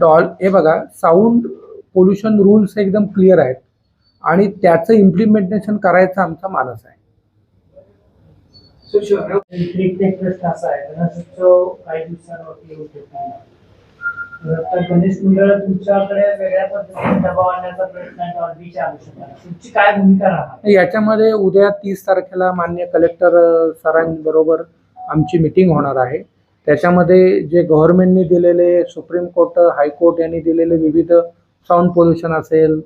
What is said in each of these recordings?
Doll हे बघा sound pollution rules एकदम क्लिअर आहेत. आणि त्याचं इम्प्लिमेंटेशन करायचा आमचा मानस आहे. गणेश मंडळ तुमच्याकडे वेगळ्या पद्धतीने दबाव आणण्याचा प्रयत्न काय भूमिका राहणार? याच्यामध्ये उद्या तीस तारखेला मान्य कलेक्टर सरांबरोबर आमची मिटिंग होणार आहे. त्याच्यामध्ये जे गव्हर्नमेंटने दिलेले सुप्रीम कोर्ट हायकोर्ट यांनी दिलेले विविध साऊंड पोल्युशन असेल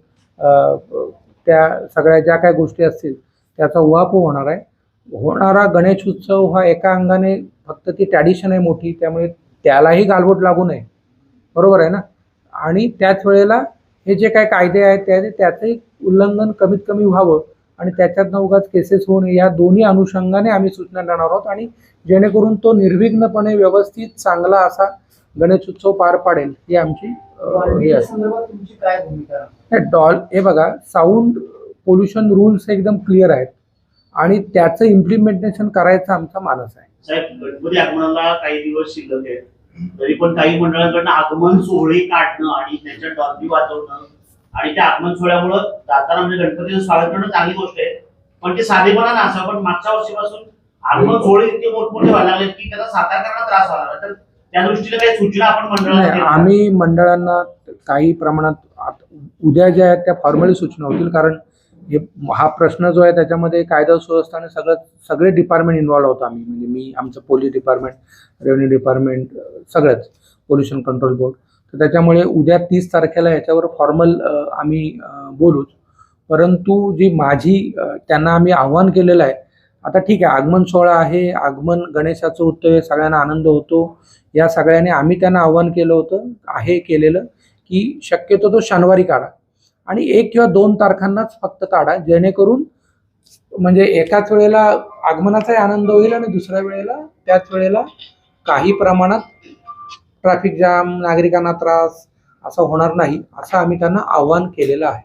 त्या सगळ्या ज्या काय गोष्टी असतील त्याचा उहापोह होणार आहे. होणारा गणेश उत्सव हा एका अंगाने फक्त ती ट्रॅडिशन आहे मोठी त्यामुळे त्यालाही गालबोट लागू नये. बरोबर आहे ना? आणि त्याच वेळेला हे जे काय कायदे आहेत त्या त्याचंही उल्लंघन कमीत कमी व्हावं. आणि त्याच्यातनं उगाच केसेस होऊन या दोन्ही अनुषंगाने आम्ही सूचना देणार आहोत. आणि जेणेकरून तो निर्विघ्नपणे व्यवस्थित चांगला असा गणेश उत्सव पार पाडेल ही आमची हे डॉल हे बघा साऊंड पोल्युशन रूल्स एकदम क्लिअर आहेत. आणि त्याचं इम्प्लिमेंटेशन करायचा आमचा मानस आहे. साहेब गणपती आगमनाला काही दिवस शिल्लक आहेत. तरी पण काही मंडळांकडनं आगमन सोहळे काढणं आणि त्यांच्या डॉल्बी वाजवणं आणि त्या आगमन सोहळ्यामुळं जाताना म्हणजे गणपतीचं स्वागत करणं चांगली गोष्ट आहे. पण ते साधेपणा नसावं पण मागच्या वर्षीपासून आगमन सोहळे इतके मोठमोठे व्हायला लागले की त्याचा साकार करण्यात त्रास व्हायला तर त्या दृष्टीने काही सूचना आपण मंडळाला. आम्ही मंडळांना काही प्रमाणात उद्या ज्या आहेत त्या फॉर्मली सूचना होतील कारण हे हा प्रश्न जो आहे त्याच्यामध्ये कायदा सुव्यवस्था आणि सगळं सगळे डिपार्टमेंट इन्व्हॉल्व होतो आम्ही. म्हणजे मी आमचं पोलीस डिपार्टमेंट रेव्हन्यू डिपार्टमेंट सगळंच. पोल्युशन कंट्रोल बोर्ड तर त्याच्यामुळे उद्या तीस तारखेला याच्यावर फॉर्मल आम्ही बोलूच. परंतु जी माझी त्यांना आम्ही आव्हान केलेलं आहे आता ठीक आहे आगमन सोहळा आहे आगमन गणेशाचं होतं आहे सगळ्यांना आनंद होतो. या सगळ्यांनी आम्ही त्यांना आव्हान केलं होतं आहे केलेलं की शक्यतो तो शनिवारी काढा. आणि एक किंवा दोन तारखांनाच फक्त काढा जेणेकरून म्हणजे एकाच वेळेला आगमनाचाही आनंद होईल आणि दुसऱ्या वेळेला त्याच वेळेला काही प्रमाणात ट्रॅफिक जाम नागरिकांना त्रास असं होणार नाही असं आम्ही त्यांना आव्हान केलेलं आहे.